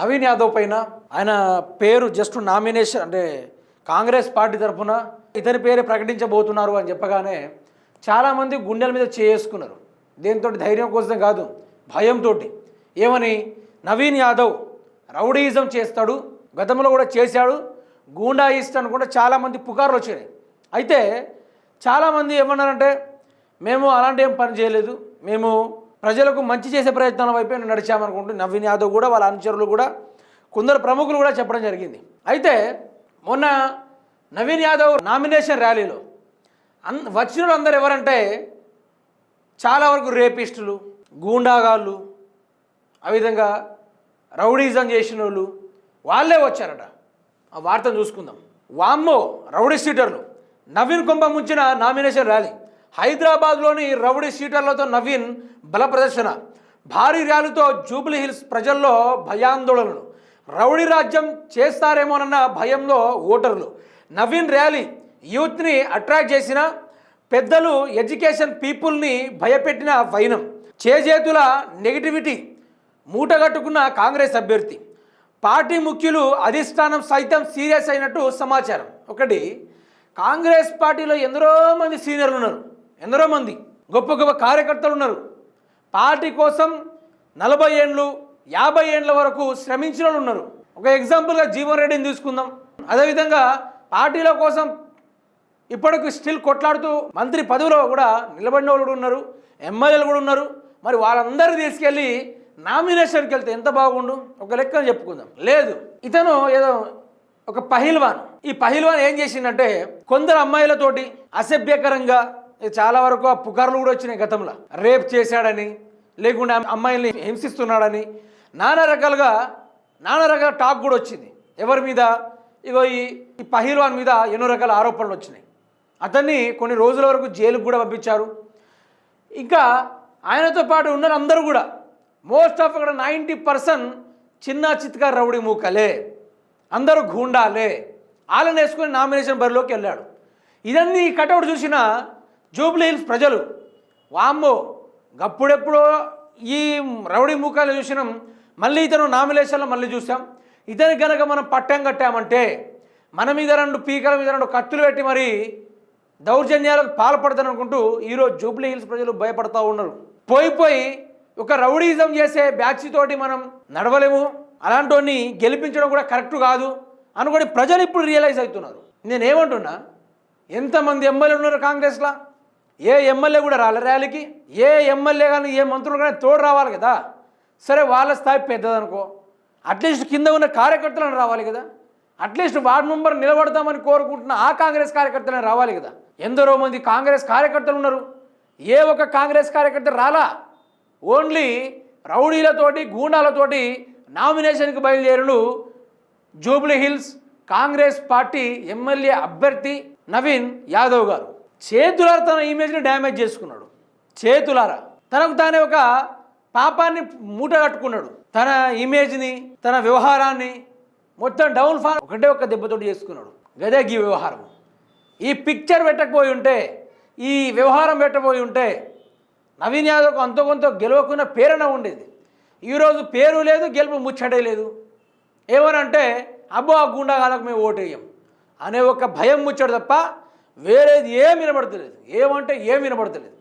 నవీన్ యాదవ్ పైన ఆయన పేరు జస్ట్ నామినేషన్ అంటే కాంగ్రెస్ పార్టీ తరఫున ఇతని పేరే ప్రకటించబోతున్నారు అని చెప్పగానే చాలామంది గుండెల మీద చేసుకున్నారు. దీంతో ధైర్యం కోసం కాదు భయంతో ఏమని? నవీన్ యాదవ్ రౌడీయిజం చేస్తాడు గతంలో కూడా చేశాడు గూండాయిస్ట్ కూడా చాలామంది పుకార్లు వచ్చినాయి. అయితే చాలామంది ఏమన్నారంటే మేము అలాంటి ఏం పని చేయలేదు మేము ప్రజలకు మంచి చేసే ప్రయత్నాల వైపే నడిచామనుకుంటూ నవీన్ యాదవ్ కూడా వాళ్ళ అనుచరులు కూడా కొందరు ప్రముఖులు కూడా చెప్పడం జరిగింది. అయితే మొన్న నవీన్ యాదవ్ నామినేషన్ ర్యాలీలో అన్ వచ్చిన వాళ్ళందరూ ఎవరంటే చాలా వరకు రేపిస్టులు గూండాగాళ్ళు ఆ విధంగా రౌడీజం చేసిన వాళ్ళు వాళ్ళే వచ్చారట. ఆ వార్తను చూసుకుందాం. వామ్మో రౌడీ సీటర్లు. నవీన్ కుంభం ముంచిన నామినేషన్ ర్యాలీ. హైదరాబాద్లోని రౌడీ సీటర్లతో నవీన్ బల ప్రదర్శన. భారీ ర్యాలీతో జూబ్లీహిల్స్ ప్రజల్లో భయాందోళనలు. రౌడీ రాజ్యం చేస్తారేమోనన్న భయంలో ఓటర్లు. నవీన్ ర్యాలీ యూత్ని అట్రాక్ట్ చేసిన పెద్దలు ఎడ్యుకేషన్ పీపుల్ని భయపెట్టిన వైనం. చేజేతుల నెగిటివిటీ మూటగట్టుకున్న కాంగ్రెస్ అభ్యర్థి. పార్టీ ముఖ్యులు అధిష్టానం సైతం సీరియస్ అయినట్టు సమాచారం. ఒకటి కాంగ్రెస్ పార్టీలో ఎందరో మంది సీనియర్లు ఉన్నారు. ఎందరో మంది గొప్ప గొప్ప కార్యకర్తలు ఉన్నారు. పార్టీ కోసం నలభై ఏండ్లు యాభై ఏండ్ల వరకు శ్రమించిన వాళ్ళు ఉన్నారు. ఒక ఎగ్జాంపుల్గా జీవన్ రెడ్డిని తీసుకుందాం. అదేవిధంగా పార్టీల కోసం ఇప్పటికి స్టిల్ కొట్లాడుతూ మంత్రి పదవిలో కూడా నిలబడిన వాళ్ళు కూడా ఉన్నారు. ఎమ్మెల్యేలు కూడా ఉన్నారు. మరి వాళ్ళందరూ తీసుకెళ్ళి నామినేషన్కి వెళ్తే ఎంత బాగుండు? ఒక లెక్కన చెప్పుకుందాం. లేదు ఇతను ఏదో ఒక పహిల్వాన్. ఈ పహిల్వాన్ ఏం చేసిందంటే కొందరు అమ్మాయిలతోటి అసభ్యకరంగా చాలా వరకు ఆ పుకార్లు కూడా వచ్చినాయి గతంలో. రేప్ చేశాడని లేకుంటే అమ్మాయిల్ని హింసిస్తున్నాడని నానా రకాలుగా నానా రకాల టాక్ కూడా వచ్చింది. ఎవరి మీద? ఇగో ఈ ఈ పహిల్వాన్ మీద ఎన్నో రకాల ఆరోపణలు వచ్చినాయి. అతన్ని కొన్ని రోజుల వరకు జైలుకు కూడా పంపించారు. ఇంకా ఆయనతో పాటు ఉన్న అందరూ కూడా. మోస్ట్ ఆఫ్ ఇక్కడ నైంటీ పర్సెంట్ చిన్న చిత్కా రౌడీ మూకలే. అందరూ గూండాలే. వాళ్ళని వేసుకొని నామినేషన్ బరిలోకి వెళ్ళాడు. ఇదన్నీ కటౌట్ చూసినా జూబ్లీ హిల్స్ ప్రజలు వామ్మో గప్పుడెప్పుడో ఈ రౌడీ మూకాలు చూసినాం మళ్ళీ ఇతను నామినేషన్లో మళ్ళీ చూసాం. ఇతని కనుక మనం పట్టం కట్టామంటే మన మీద రెండు పీకల మీద రెండు కత్తులు పెట్టి మరి దౌర్జన్యాలకు పాల్పడతాననుకుంటూ ఈరోజు జూబ్లీ హిల్స్ ప్రజలు భయపడతా ఉన్నారు. పోయి పోయి ఒక రౌడీజం చేసే బ్యాచ్ తోటి మనం నడవలేము. అలాంటి గెలిపించడం కూడా కరెక్ట్ కాదు అనుకోని ప్రజలు ఇప్పుడు రియలైజ్ అవుతున్నారు. నేనేమంటున్నా ఎంతమంది ఎమ్మెల్యే ఉన్నారు కాంగ్రెస్లో? ఏ ఎమ్మెల్యే కూడా రాలే ర్యాలీకి? ఏ ఎమ్మెల్యే కానీ ఏ మంత్రులు కానీ తోడు రావాలి కదా? సరే వాళ్ళ స్థాయి పెద్దదనుకో. అట్లీస్ట్ కింద ఉన్న కార్యకర్తలను రావాలి కదా? అట్లీస్ట్ వార్డు మెంబర్ నిలబడతామని కోరుకుంటున్న ఆ కాంగ్రెస్ కార్యకర్తలను రావాలి కదా? ఎందరో మంది కాంగ్రెస్ కార్యకర్తలు ఉన్నారు. ఏ ఒక్క కాంగ్రెస్ కార్యకర్త రాలా? ఓన్లీ రౌడీలతోటి గూండాలతోటి నామినేషన్కి బయలుదేరులు Jubilee Hills Congress party MLA అభ్యర్థి నవీన్ యాదవ్ గారు. చేతులారా తన ఇమేజ్ని డ్యామేజ్ చేసుకున్నాడు. చేతులారా. తనకు తానే ఒక పాపాన్ని మూట కట్టుకున్నాడు. తన ఇమేజ్ని తన వ్యవహారాన్ని మొత్తం డౌన్ ఫాల్ ఒకటే ఒక దెబ్బతోటి చేసుకున్నాడు. గదే ఈ వ్యవహారం ఈ పిక్చర్ పెట్టకపోయి ఉంటే ఈ వ్యవహారం పెట్టబోయి ఉంటే నవీన్ యాదవ్కు అంతో కొంత గెలవకున్న పేరన ఉండేది. ఈరోజు పేరు లేదు గెలుపు ముచ్చటే లేదు. ఏమనంటే అబ్బో ఆ గుండాగాలకు మేము ఓటేయం అనే ఒక భయం ముచ్చడు తప్ప వేరేది ఏం వినబడతలేదు. ఏమంటే ఏం వినబడతలేదు.